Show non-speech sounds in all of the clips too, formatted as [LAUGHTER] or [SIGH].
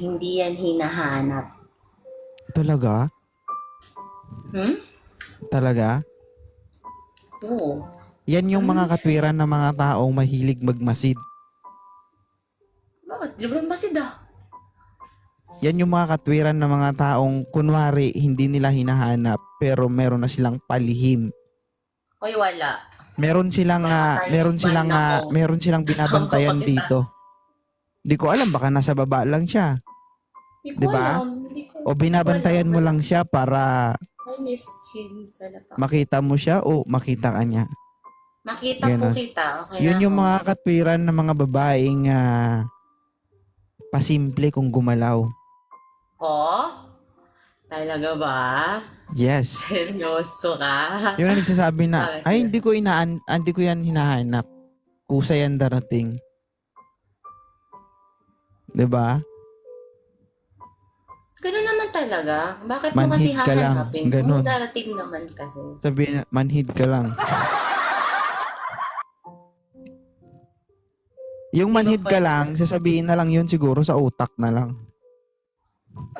Hindi yan hinahanap. Talaga? Hmm? Talaga? Oo. Yan yung mga katwiran ng mga taong mahilig magmasid. Bakit? Librang basid ah. Yan yung mga katwiran ng mga taong kunwari hindi nila hinahanap pero meron na silang palihim. Oy, wala. Meron silang tayo meron silang ko. meron silang Gusto binabantayan ko dito. Di ko alam baka nasa baba lang siya Hindi ko Di ba? alam. Hindi ko. o binabantayan mo lang siya para Ay, Miss Chin. Salata. makita mo siya o makita ka niya. Makita po Ganun. kita. Okay Yun na yung ako. mga katwiran ng mga babaeng ah, pasimple kung gumalaw. Oh? Talaga ba? Yes. Seryoso ka? Yung nagsasabi na, [LAUGHS] ay hindi ko inaan, ah, hindi ko yan hinahanap. Kusa yan darating. 'Di ba? Ganun naman talaga. Bakit mo kasi Manhid ka lang. hahanapin? Ganun. Kung darating naman kasi. Sabi na, manhid ka lang. Yung manhid ka lang, sasabihin na lang yun siguro sa utak na lang.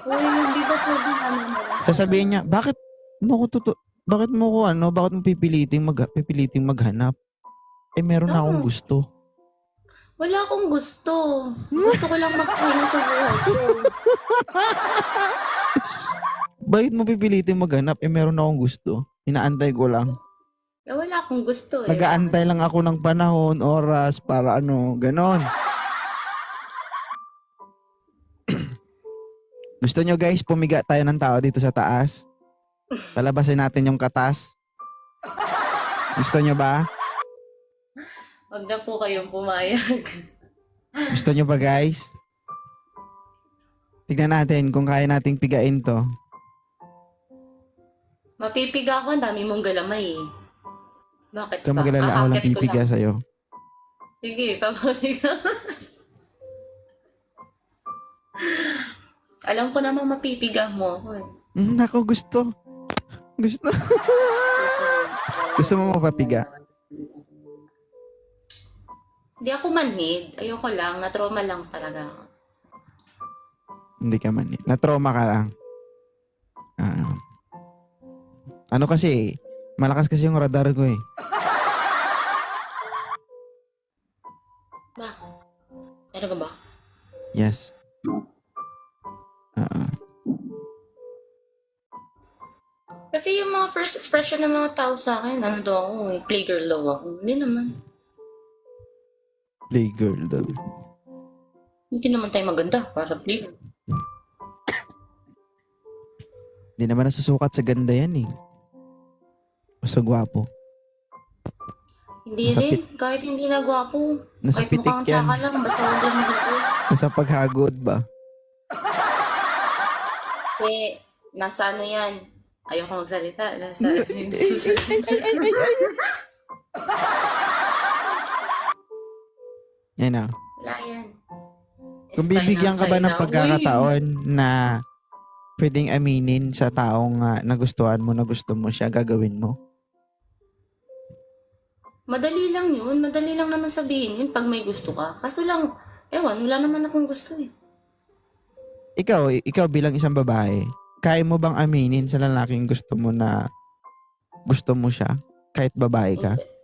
Uy, hindi ba pwede ano na lang? Sasabihin niya, bakit mo ko tutu bakit mo ko ano, bakit mo pipiliting mag pipiliting maghanap? Eh meron na akong gusto. Wala akong gusto. Gusto ko lang magpahinga sa buhay ko. [LAUGHS] Bakit mo pipiliting maghanap? Eh meron na akong gusto. Inaantay ko lang. Eh, wala akong gusto eh. Nagaantay lang ako ng panahon, oras, para ano, ganon. [CLEARS THROAT] Gusto nyo guys, pumiga tayo ng tao dito sa taas? Palabasin natin yung katas? Gusto nyo ba? Huwag na po kayong pumayag. Gusto nyo ba guys? Tignan natin kung kaya nating pigain to. Mapipiga ako, ang dami mong galamay eh. Bakit ba? magalala ako ng Aakit ko pipiga lang. sa'yo. Sige, papapiga. [LAUGHS] Alam ko namang mapipiga mo ako eh. Mm, nako, gusto. Gusto. [LAUGHS] Gusto mo mapapiga? Hindi ako manhid. Ayoko lang. Na-trauma lang talaga ako. Hindi ka man. Na-trauma ka lang. Ah. ano kasi, malakas kasi yung radar ko eh. Bakit? Ano ka ba? Yes. Ah. Kasi yung mga first expression ng mga tao sa akin, ano daw ako, eh, playgirl daw ako. Hindi naman. Playgirl daw. Hindi naman tayo maganda para playgirl. Hindi naman nasusukat sa ganda yan eh. Sa gwapo. Hindi Nasa rin. Kahit hindi na gwapo. Nasa Kahit mukhang yan. tsaka lang, basta huwag lang maganda. Nasa paghagod ba? Eh, nasa ano yan? Ayoko magsalita. Nasa... [LAUGHS] Yan ah. Wala yan. Kung bibigyan ka ba ng China. pagkakataon na pwedeng aminin sa taong ah, nagustuhan mo na gusto mo siya, gagawin mo? Madali lang yun. Madali lang naman sabihin yun pag may gusto ka. Kaso lang, ewan, wala naman akong gusto eh. Ikaw, ikaw bilang isang babae, kaya mo bang aminin sa lalaking gusto mo na gusto mo siya? Kahit babae ka? Hindi.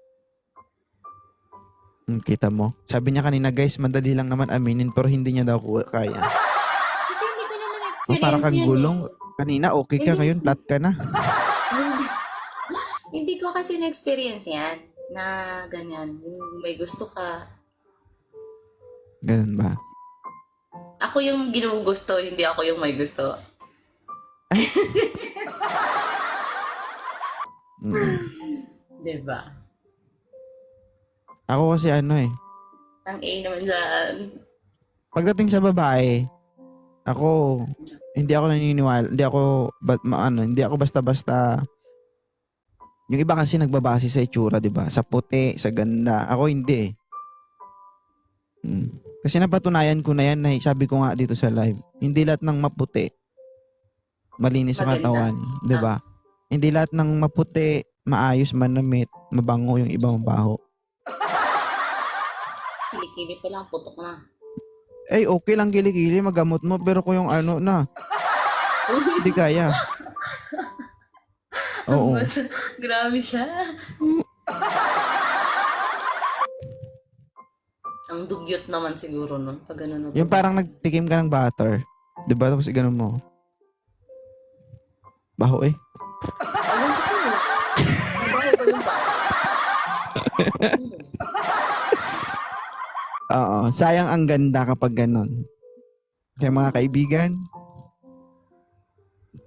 Hmm, kita mo. Sabi niya kanina, guys, madali lang naman aminin pero hindi niya daw kaya. Kasi hindi ko naman Oh, experience para kang yun gulong. eh. Kanina, okay ka. Hindi. Ngayon, flat ka na. Hindi, [LAUGHS] hindi ko kasi na-experience yan na ganyan. Yung May gusto ka. Ganun ba? Ako yung ginugusto, hindi ako yung may gusto. [LAUGHS] Mm. Diba? Ako kasi ano eh. Ang A naman dyan. Pagdating sa babae, ako, hindi ako naniniwala, hindi ako, ma, ano, hindi ako basta-basta, yung iba kasi nagbabase sa itsura, di ba? Sa puti, sa ganda. Ako hindi eh. Mm. Kasi napatunayan ko na yan, na, sabi ko nga dito sa live, hindi lahat ng maputi, malinis sa katawan, di ba? Hindi lahat ng maputi, maayos, manamit, mabango yung iba mabaho. Kilikili pa lang, putok na. Ay okay lang kilikili, magamot mo, pero kung yung ano na, hindi kaya. [LAUGHS] Oo. Grabe siya. Ang dugyot naman siguro nun. Pag ano na Yung parang nagtikim ka ng butter. Di ba? Tapos iganon mo. Baho eh. Ayun ko siya. eh. Ang baho ba yung ba? [LAUGHS] Oo. Sayang ang ganda kapag ganon. Kaya mga kaibigan,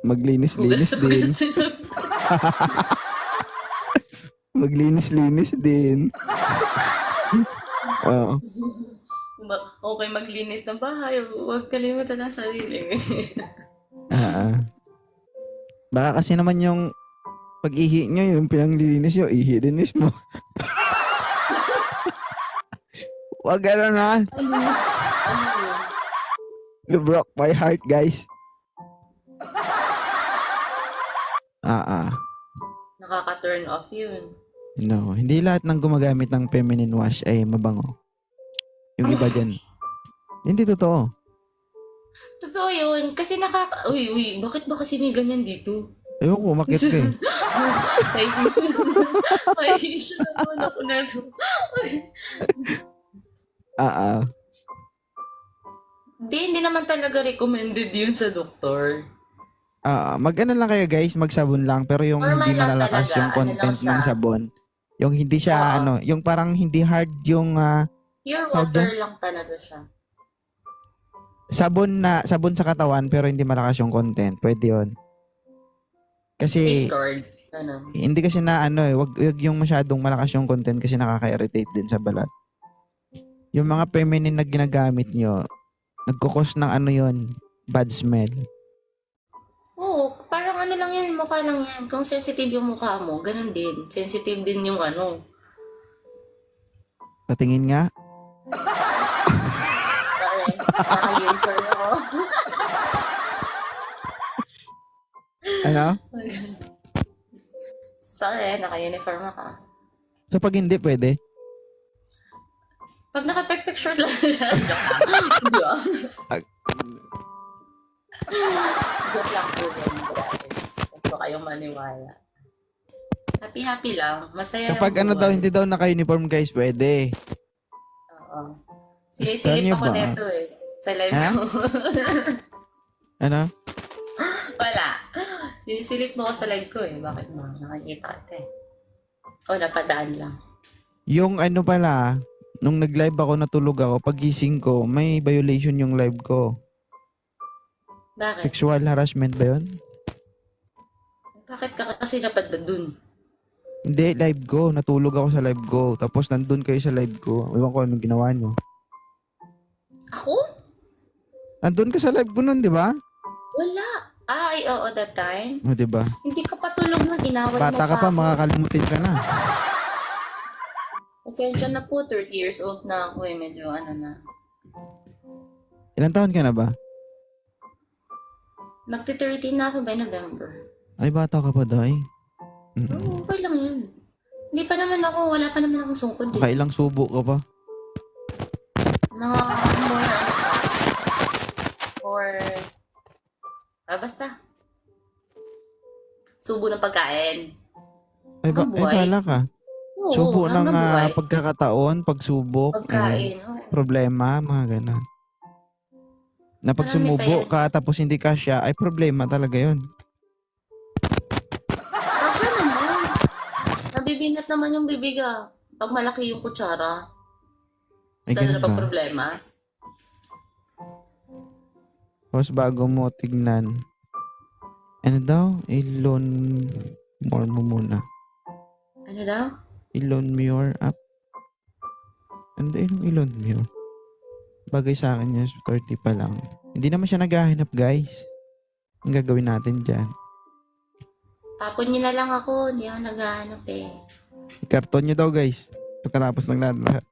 maglinis-linis din. [LAUGHS] Maglinis-linis din. [LAUGHS] Oo. Okay, maglinis ng bahay. Huwag kalimutan ang sarili. [LAUGHS] Ah. Baka kasi naman yung pag-ihi nyo, yung pinanglilinis nyo, ihi din mismo. Wag ganun ha. ano? Yun? You broke my heart, guys. Ah, ah. Nakaka-turn off yun. No, hindi lahat ng gumagamit ng feminine wash ay mabango. Yung iba dyan. Hindi totoo. Totoo yun. Kasi nakaka... Uy, uy, bakit ba kasi may ganyan dito? Ayoko, makit ka eh. [LAUGHS] May issue naman. May issue naman ako na to. Ah. Hindi, hindi naman talaga recommended yun sa doktor. Ah, mag-ano lang kayo guys, magsabon lang pero yung Normal hindi lang malalakas talaga, yung ano lang content siya. ng sabon. Yung hindi siya Oo. ano, yung parang hindi hard yung ah, Pure Tawag water lang talaga siya. sabon na sabon sa katawan pero hindi malakas yung content. Pwede 'yon. Kasi. Ganun. hindi kasi na ano eh, wag, wag yung masyadong malakas yung content kasi nakaka-irritate din sa balat. Yung mga feminine na ginagamit nyo, nagkukos ng ano yon bad smell. Oo, parang ano lang yan, mukha lang yan. Kung sensitive yung mukha mo, ganun din. Sensitive din yung ano. Patingin nga. Sorry, naka-uniform ako. Ano? Sorry, naka-uniform ako. So pag hindi pwede. Pag naka-picture [LAUGHS] lang Joke lang. Joke lang po yun, guys. Huwag po kayong maniwala. Happy-happy lang. Masaya Kapag lang ano daw hindi daw naka-uniform guys, pwede. Oo. Sinisilip ako ba? neto eh. Sa live Ha? ko. [LAUGHS] Ano? Wala. Sinisilip mo ko sa live ko eh. Bakit mo? Nakikita kita eh. O, napadaan lang. Yung ano pala, nung nag-live ako, natulog ako, pagising ko, may violation yung live ko. Bakit? Sexual harassment ba yun? Bakit ka kasi dapat ba dun? Hindi, live ko. Natulog ako sa live ko. Tapos nandun kayo sa live ko. Ewan ko anong ginawa nyo. Ako? Nandun ka sa live ko nun, di ba? Wala. Ay, oo, that time. O, di ba? Hindi ka patulog nun. Inaway mo Bata ka pa, makakalimutin ka na. Pasensya na po, 30 years old na ako eh. Medyo ano na. Ilan taon ka na ba? Magti-13 na ako by November. Ay, bata ka pa, Day. Mm. Oo, okay lang yun. Hindi pa naman ako, wala pa naman akong sungkod eh. Kailang subo ka pa. Mga ano pa. Or, ah, basta. Subo ng pagkain. Ay, ba, Ang ay bala ka. Oo, Subo ng hanggang ah, buhay. pagkakataon, pagsubok, eh, Pagkain. oo. problema, mga ganun. Na pag Marami pa sumubo yan. ka tapos hindi ka siya, ay problema talaga yun. Kasya naman. Nabibinat naman yung bibig ah. Pag malaki yung kutsara. Ay, Sa na pag ba? problema. Tapos bago mo tignan, ano daw? Ilon more mo muna. Ano daw? Ilon Muir up. Ano yung Ilon Muir? Bagay sa akin yun, 30 pa lang. Hindi naman siya naghahanap, guys. Ang gagawin natin dyan. Tapon nyo na lang ako. Hindi ako naghahanap eh. Karton nyo daw, guys. Pagkatapos ng lahat lahat.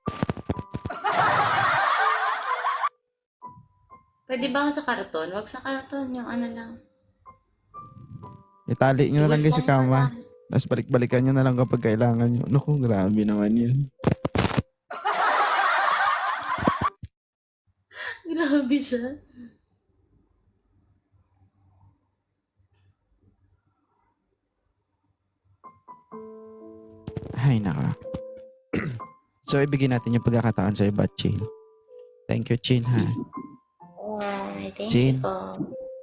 Pwede ba sa karton? Wag sa karton. Yung ano lang. Itali nyo na lang, guys, sa kama. lang. Tapos balik-balikan nyo na lang kapag kailangan nyo. Naku, grabe naman yun. [LAUGHS] Grabe siya. Ay, naka. so, ibigay natin yung pagkakataon sa iba, Chin. Thank you, Chin, ha? Ay, thank Jean. you po.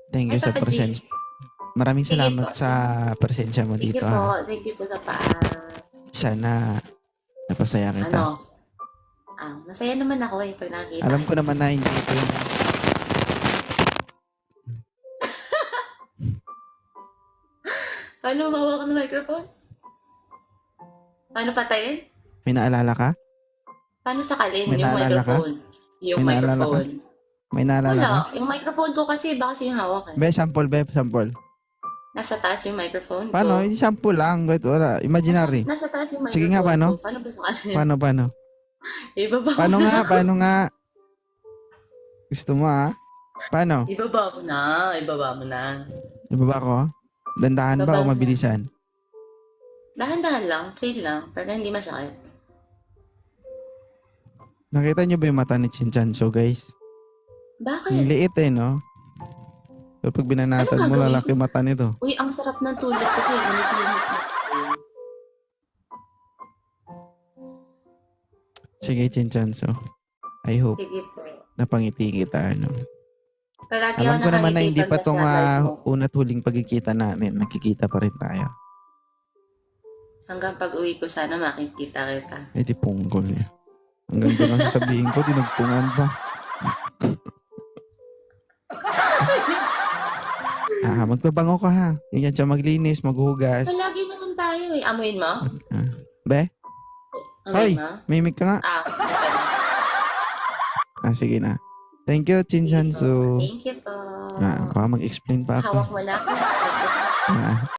Thank you Ay, sa presensya. Maraming Sige salamat po. sa presensya mo Thank you dito, po. ha? Thank you po sa pa... Sana napasaya kita. ano? Ah, masaya naman ako eh pag nakita. Alam ko naman na hindi ito yung... [LAUGHS] Paano mawak ng microphone? Paano patayin? May naalala ka? Paano sakalin May yung naalala ka? microphone? Yung May naalala ka? microphone. May naalala ka? Wala. Yung microphone ko kasi baka kasi yung hawak eh. Be, sample, be, sample. Nasa taas yung microphone ko. Paano? Hindi sample lang. Kahit wala. Imaginary. Nasa, nasa taas yung microphone Sige nga, paano? ko. Paano ba sakalin? Paano, paano? [LAUGHS] Ibaba Paano mo nga? na. Paano nga? Gusto mo, ha? Paano? Ibaba mo na. Ibaba mo na. Ibaba ko? Dandahan ba Ibaba o mo na. mabilisan? Dahan-dahan lang. Chill lang. Para hindi masakit. Nakita niyo ba yung mata ni Chinchancho, guys? Ang Bakit? liit eh, no? Pero pag binanatan Ano mo, gagawin lalaki mata nito. Uy, ang sarap ng tulog ko kaya mukha ko. Sige, Chinchancho. I hope Sige po. napangiti kita, ano? Palagi Alam ako ko naman na hindi pa pagka tong sa live uh, mo. unat huling pagkikita natin. Nakikita pa rin tayo. Hanggang pag uwi ko, sana makikita kita. Eh, di punggol. Hanggang doon lang sasabihin ko, dinagpungan pa. Ah, magbabango ka ha. Yan siya maglinis, maghugas. Palagi naman tayo eh. Amuin mo? Be, Hoy! Amuin mo? may mic ka nga. Ah, okay. Ah, sige na. Thank you, Chinchansu. Thank you po. Ah, baka mag-explain pa ako. Hawak mo na ako. Ah,